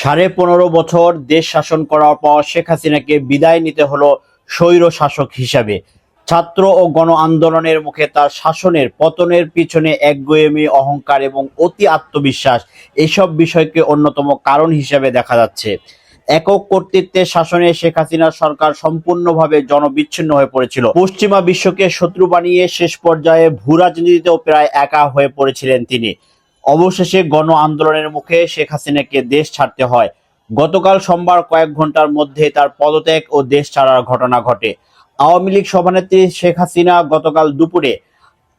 সাড়ে পনেরো বছর দেশ শাসন করার পর শেখ হাসিনাকে বিদায় নিতে হলো স্বৈর শাসক হিসাবে। ছাত্র ও গণ আন্দোলনের মুখে তার শাসনের পতনের পিছনে একগুয়েমি অহংকার এবং অতি আত্মবিশ্বাস এসব বিষয়কে অন্যতম কারণ হিসেবে দেখা যাচ্ছে। একক কর্তৃত্বের শাসনে শেখ হাসিনার সরকার সম্পূর্ণভাবে জনবিচ্ছিন্ন হয়ে পড়েছিল। পশ্চিমা বিশ্বকে শত্রু বানিয়ে শেষ পর্যায়ে ভূ রাজনীতিতেও প্রায় একা হয়ে পড়েছিলেন তিনি। অবশেষে গণ আন্দোলনের মুখে শেখ হাসিনাকে দেশ ছাড়তে হয়। গতকাল সোমবার কয়েক ঘণ্টার মধ্যে তার পদত্যাগ ও দেশ ছাড়ার ঘটনা ঘটে। আওয়ামী লীগ সভানেত্রী শেখ হাসিনা গতকাল দুপুরে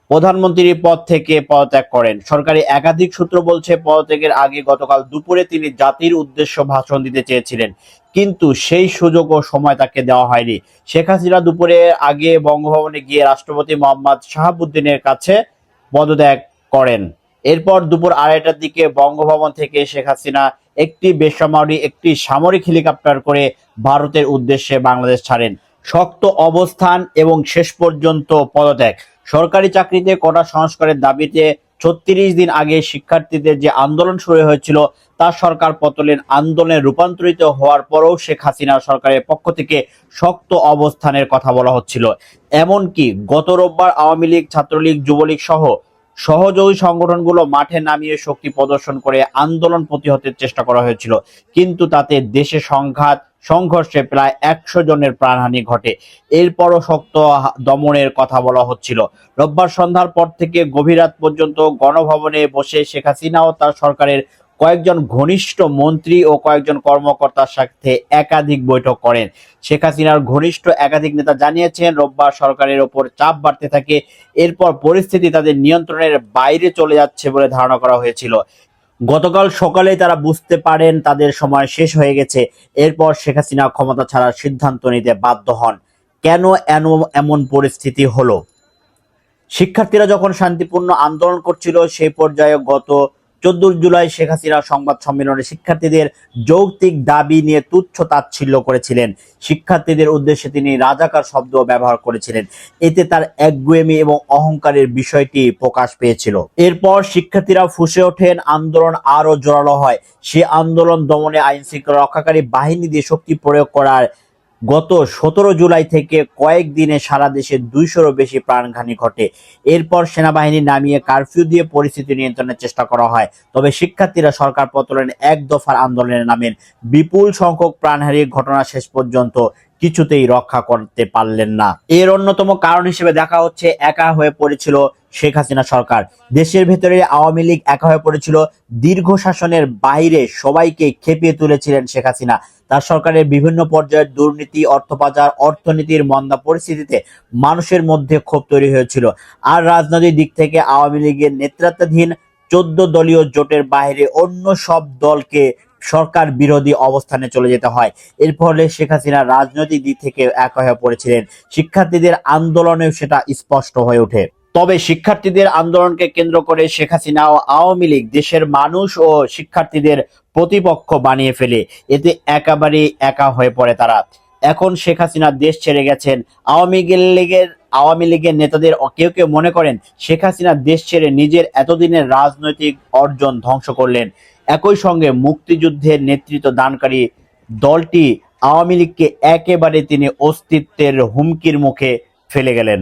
প্রধানমন্ত্রীর পদ থেকে পদত্যাগ করেন। সরকারি একাধিক সূত্র বলছে, পদত্যাগের আগে গতকাল দুপুরে তিনি জাতির উদ্দেশ্য ভাষণ দিতে চেয়েছিলেন। কিন্তু সেই সুযোগ ও সময় তাকে দেওয়া হয়নি। শেখ হাসিনা দুপুরে আগে বঙ্গভবনে গিয়ে রাষ্ট্রপতি মোহাম্মদ শাহাবুদ্দিনের কাছে পদত্যাগ করেন। এরপর দুপুর আড়াইটার দিকে বঙ্গভবন থেকে শেখ হাসিনা একটি বেসামরিক, একটি সামরিক হেলিকপ্টার করে ভারতের উদ্দেশ্যে বাংলাদেশ ছাড়েন। শক্ত অবস্থান এবং শেষ পর্যন্ত পদত্যাগ। সরকারি চাকরিতে কোটা সংস্কারের দাবিতে ছত্রিশ দিন আগে শিক্ষার্থীদের যে আন্দোলন শুরু হয়েছিল, তা সরকার পতনের আন্দোলনে রূপান্তরিত হওয়ার পরেও শেখ হাসিনা সরকারের পক্ষ থেকে শক্ত অবস্থানের কথা বলা হচ্ছিল। এমনকি গত রোববার আওয়ামী লীগ, ছাত্রলীগ, যুবলীগ সহ সহযোগী সংগঠনগুলো মাঠে নামিয়ে শক্তি প্রদর্শন করে আন্দোলন প্রতিহতের চেষ্টা করা হয়েছিল। কিন্তু তাতে দেশে সংঘাত, সংঘর্ষে প্রায় একশো জনের প্রাণহানি ঘটে। এরপরও শক্ত দমনের কথা বলা হচ্ছিল। রোববার সন্ধ্যার পর থেকে গভীর রাত পর্যন্ত গণভবনে বসে শেখ হাসিনা ও তার সরকারের কয়েকজন ঘনিষ্ঠ মন্ত্রী ও কয়েকজন কর্মকর্তার সাথে একাধিক বৈঠক করেন। শেখ হাসিনার ঘনিষ্ঠ একাধিক নেতা জানিয়েছেন, রোববার সরকারের ওপর চাপ বাড়তে থাকে, এরপর পরিস্থিতি তাদের নিয়ন্ত্রণের বাইরে চলে যাচ্ছে বলে ধারণা করা হয়েছিল। গতকাল সকালে তারা বুঝতে পারেন, তাদের সময় শেষ হয়ে গেছে। এরপর শেখ হাসিনা ক্ষমতা ছাড়ার সিদ্ধান্ত নিতে বাধ্য হন। কেন এমন পরিস্থিতি হলো? শিক্ষার্থীরা যখন শান্তিপূর্ণ আন্দোলন করছিল, সেই পর্যায়ে গত চোদ্দ জুলাই শেখ হাসিনা সংবাদ সম্মেলনে শিক্ষার্থীদের যৌক্তিক দাবি নিয়ে তুচ্ছ তাচ্ছিল্য করেছিলেন। শিক্ষার্থীদের উদ্দেশ্যে তিনি রাজাকার শব্দ ব্যবহার করেছিলেন। এতে তার একগুয়েমি এবং অহংকারের বিষয়টি প্রকাশ পেয়েছিল। এরপর শিক্ষার্থীরা ফুসে ওঠেন, আন্দোলন আরও জোরালো হয়। সে আন্দোলন দমনে আইন শৃঙ্খলা রক্ষাকারী বাহিনী দিয়ে শক্তি প্রয়োগ করার গত সতেরো জুলাই থেকে কয়েকদিনে সারা দেশে দুইশোরও বেশি প্রাণহানি ঘটে। এরপর সেনাবাহিনী নামিয়ে কারফিউ দিয়ে পরিস্থিতি নিয়ন্ত্রণের চেষ্টা করা হয়। তবে শিক্ষার্থীরা সরকার পতনের এক দফার আন্দোলনে নামেন। বিপুল সংখ্যক প্রাণহানির ঘটনা শেষ পর্যন্ত কিছুতেই রক্ষা করতে পারলেন না। এর অন্যতম কারণ হিসেবে দেখা হচ্ছে, একা হয়ে পড়েছিল শেখ হাসিনা সরকার। দেশের ভেতরে আওয়ামী লীগ একা হয়ে পড়েছিল, দীর্ঘ শাসনের বাইরে সবাইকে খেপিয়ে তুলেছিলেন শেখ হাসিনা। তার সরকারের বিভিন্ন পর্যায়ের দুর্নীতি, অর্থ অর্থপাচার অর্থনীতির মন্দা পরিস্থিতিতে মানুষের মধ্যে ক্ষোভ তৈরি হয়েছিল। আর রাজনৈতিক দিক থেকে আওয়ামী লীগের নেতৃত্বাধীন চোদ্দ দলীয় জোটের বাইরে অন্য সব দলকে সরকার বিরোধী অবস্থানে চলে যেতে হয়। এর ফলে শেখ হাসিনা রাজনৈতিক দিক থেকে একা হয়ে পড়েছিলেন। শিক্ষার্থীদের আন্দোলনেও সেটা স্পষ্ট হয়ে ওঠে। তবে শিক্ষার্থীদের আন্দোলনকে কেন্দ্র করে শেখ হাসিনা ও আওয়ামী লীগ দেশের মানুষ ও শিক্ষার্থীদের প্রতিপক্ষ বানিয়ে ফেলে। এতে একেবারেই একা হয়ে পড়ে তারা। এখন শেখ হাসিনা দেশ ছেড়ে গেছেন। আওয়ামী লীগের আওয়ামী লীগের নেতাদের কেউ কেউ মনে করেন শেখ হাসিনা দেশ ছেড়ে নিজের এতদিনের রাজনৈতিক অর্জন ধ্বংস করলেন। একই সঙ্গে মুক্তিযুদ্ধের নেতৃত্ব দানকারী দলটি আওয়ামী লীগকে একেবারে তিনি অস্তিত্বের হুমকির মুখে ফেলে গেলেন।